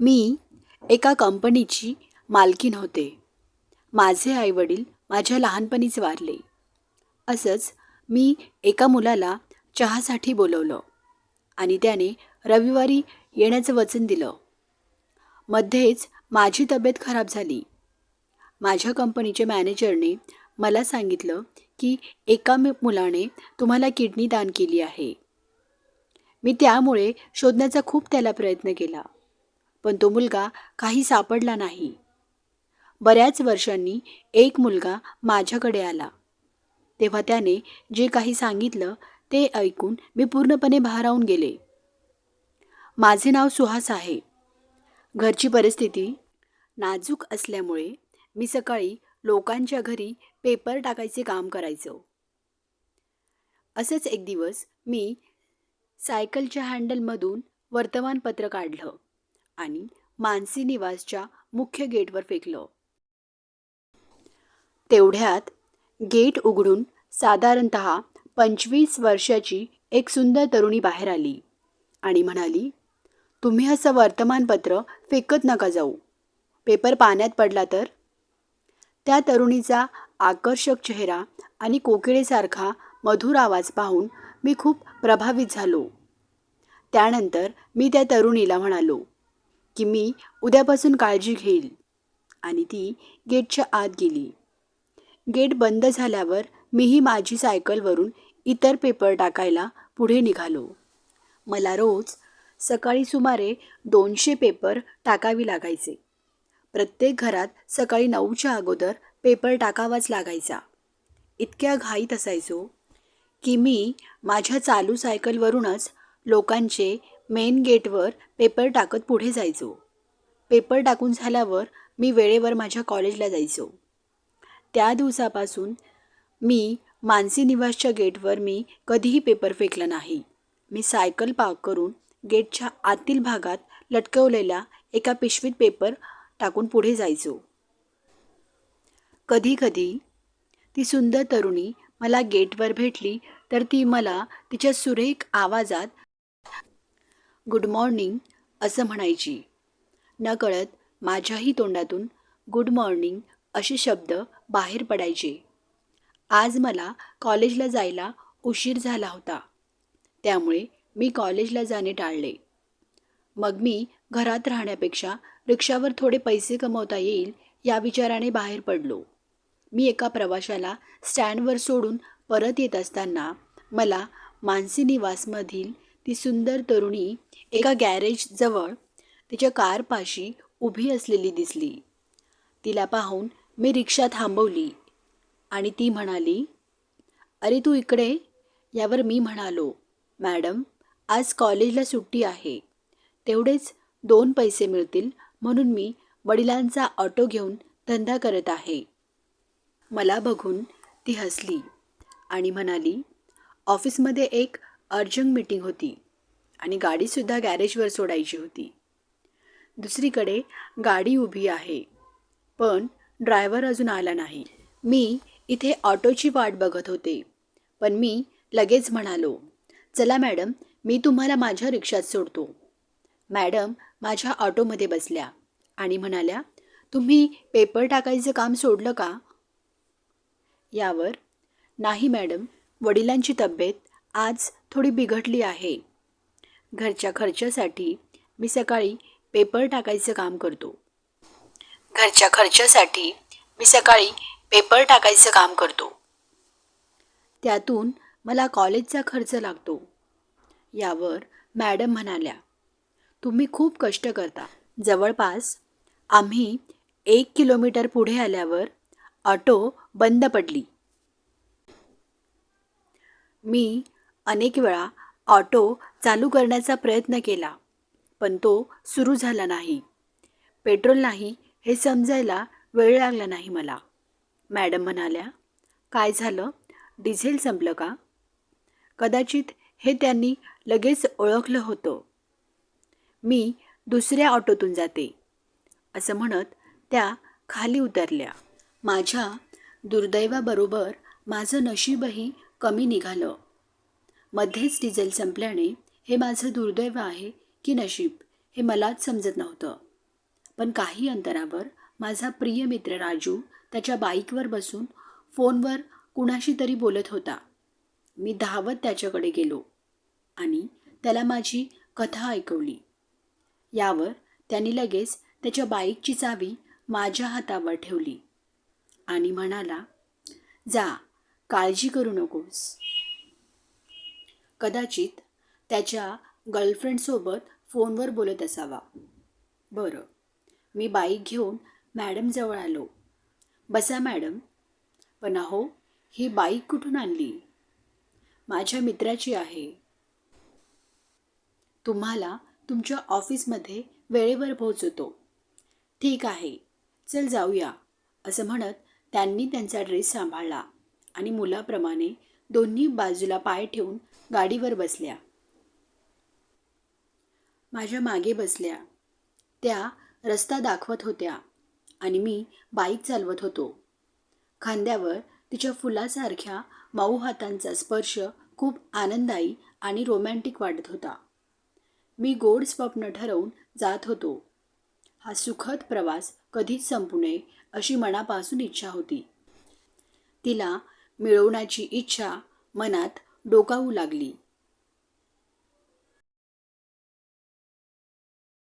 मी एका कंपनीची मालकीन होते. माझे आईवडील माझ्या लहानपणीच वारले. असंच मी एका मुलाला चहासाठी बोलवलं आणि त्याने रविवारी येण्याचं वचन दिलं. मध्येच माझी तब्येत खराब झाली. माझ्या कंपनीच्या मॅनेजरने मला सांगितलं की एका मुलाने तुम्हाला किडनी दान केली आहे. मी त्यामुळे शोधण्याचा खूप त्याला प्रयत्न केला. पण तो मुलगा काही सापडला नाही. बऱ्याच वर्षांनी एक मुलगा माझ्याकडे आला. तेव्हा त्याने जे काही सांगितलं ते ऐकून मी पूर्णपणे भारावून गेले. माझे नाव सुहास आहे. घरची परिस्थिती नाजूक असल्यामुळे मी सकाळी लोकांच्या घरी पेपर टाकायचे काम करायचो. असंच एक दिवस मी सायकलच्या हँडलमधून वर्तमानपत्र काढलं. आणि मानसी निवासच्या मुख्य गेटवर फेकलं. तेवढ्यात गेट उघडून साधारणत पंचवीस वर्षाची एक सुंदर तरुणी बाहेर आली आणि म्हणाली तुम्ही असं वर्तमानपत्र फेकत नका जाऊ. पेपर पाण्यात पडला तर? त्या तरुणीचा आकर्षक चेहरा आणि कोकिळेसारखा मधुर आवाज पाहून मी खूप प्रभावित झालो. त्यानंतर मी त्या तरुणीला म्हणालो की मी उद्यापासून काळजी घेईल. आणि ती गेटच्या आत गेली. गेट बंद झाल्यावर मीही माझी सायकलवरून इतर पेपर टाकायला पुढे निघालो. मला रोज सकाळी सुमारे दोनशे पेपर टाकावी लागायचे. प्रत्येक घरात सकाळी नऊच्या अगोदर पेपर टाकावाच लागायचा. इतक्या घाईत असायचो की मी माझ्या चालू सायकलवरूनच लोकांचे मेन गेटवर पेपर टाकत पुढे जायचो. पेपर टाकून झाल्यावर मी वेळेवर माझ्या कॉलेजला जायचो. त्या दिवसापासून मी मानसी निवासच्या गेटवर मी कधीही पेपर फेकला नाही. मी सायकल पार्क करून गेटच्या आतील भागात लटकवलेल्या एका पिशवीत पेपर टाकून पुढे जायचो. कधीकधी ती सुंदर तरुणी मला गेटवर भेटली तर ती मला तिच्या सुरेख आवाजात गुड मॉर्निंग असं म्हणायची. नकळत माझ्याही तोंडातून गुड मॉर्निंग असे शब्द बाहेर पडायचे. आज मला कॉलेजला जायला उशीर झाला होता. त्यामुळे मी कॉलेजला जाणे टाळले. मग मी घरात राहण्यापेक्षा रिक्षावर थोडे पैसे कमवता येईल या विचाराने बाहेर पडलो. मी एका प्रवाशाला स्टँडवर सोडून परत येत असताना मला मानसी निवासमधील ती सुंदर तरुणी एका गॅरेजजवळ तिच्या कारपाशी उभी असलेली दिसली. तिला पाहून मी रिक्षा थांबवली आणि ती म्हणाली अरे तू इकडे. यावर मी म्हणालो मॅडम आज कॉलेजला सुट्टी आहे. तेवढेच दोन पैसे मिळतील म्हणून मी वडिलांचा ऑटो घेऊन धंदा करत आहे. मला बघून ती हसली आणि म्हणाली ऑफिसमध्ये एक अर्जंट मीटिंग होती. आणि गाडीसुद्धा गॅरेजवर सोडायची होती. दुसरीकडे गाडी उभी आहे. पण ड्रायव्हर अजून आला नाही. मी इथे ऑटोची वाट बघत होते. पण मी लगेच म्हणालो चला मॅडम मी तुम्हाला माझ्या रिक्षात सोडतो. मॅडम माझ्या ऑटोमध्ये बसल्या आणि म्हणाल्या तुम्ही पेपर टाकायचं काम सोडलं का? यावर नाही मॅडम वडिलांची तब्येत आज थोडी बिघडली आहे. घरच्या खर्चासाठी मी सकाळी पेपर टाकायचं काम करतो. घरच्या खर्चासाठी मी सकाळी पेपर टाकायचं काम करतो. त्यातून मला कॉलेजचा खर्च लागतो. यावर मॅडम म्हणाल्या तुम्ही खूप कष्ट करता. जवळपास आम्ही एक किलोमीटर पुढे आल्यावर ऑटो बंद पडली. मी अनेक वेळा ऑटो चालू करण्याचा प्रयत्न केला पण तो सुरू झाला नाही. पेट्रोल नाही हे समजायला वेळ लागला नाही मला. मॅडम म्हणाल्या काय झालं? डिझेल संपलं का? कदाचित हे त्यांनी लगेच ओळखलं होतं. मी दुसऱ्या ऑटोतून जाते असं म्हणत त्या खाली उतरल्या. माझ्या दुर्दैवाबरोबर माझं नशीबही कमी निघालं. मध्येच डिझेल संपल्याने हे माझं दुर्दैव आहे की नशीब हे मलाच समजत नव्हतं. पण काही अंतरावर माझा प्रिय मित्र राजू त्याच्या बाईकवर बसून फोनवर कुणाशी तरी बोलत होता. मी धावत त्याच्याकडे गेलो आणि त्याला माझी कथा ऐकवली. यावर त्यांनी लगेच त्याच्या बाईकची चावी माझ्या हातावर ठेवली आणि म्हणाला जा काळजी करू नकोस. कदाचित त्याच्या गर्लफ्रेंडसोबत फोनवर बोलत असावा. बरं मी बाईक घेऊन मॅडमजवळ आलो. बसा मॅडम. पण अहो ही बाईक कुठून आणली? माझ्या मित्राची आहे. तुम्हाला तुमच्या ऑफिसमध्ये वेळेवर पोहोचवतो. ठीक आहे चल जाऊया असं म्हणत त्यांनी त्यांचा ड्रेस सांभाळला आणि मुलाप्रमाणे दोन्ही बाजूला पाय ठेवून गाडीवर बसल्या. माझ्या मागे बसल्या. त्या रस्ता दाखवत होत्या आणि मी बाईक चालवत होतो. खांद्यावर तिच्या फुलासारख्या माऊ हातांचा स्पर्श खूप आनंदायी आणि रोमॅन्टिक वाटत होता. मी गोड स्वप्न ठरवून जात होतो. हा सुखद प्रवास कधीच संपू नये अशी मनापासून इच्छा होती. तिला मिळवण्याची इच्छा मनात डोकावू लागली.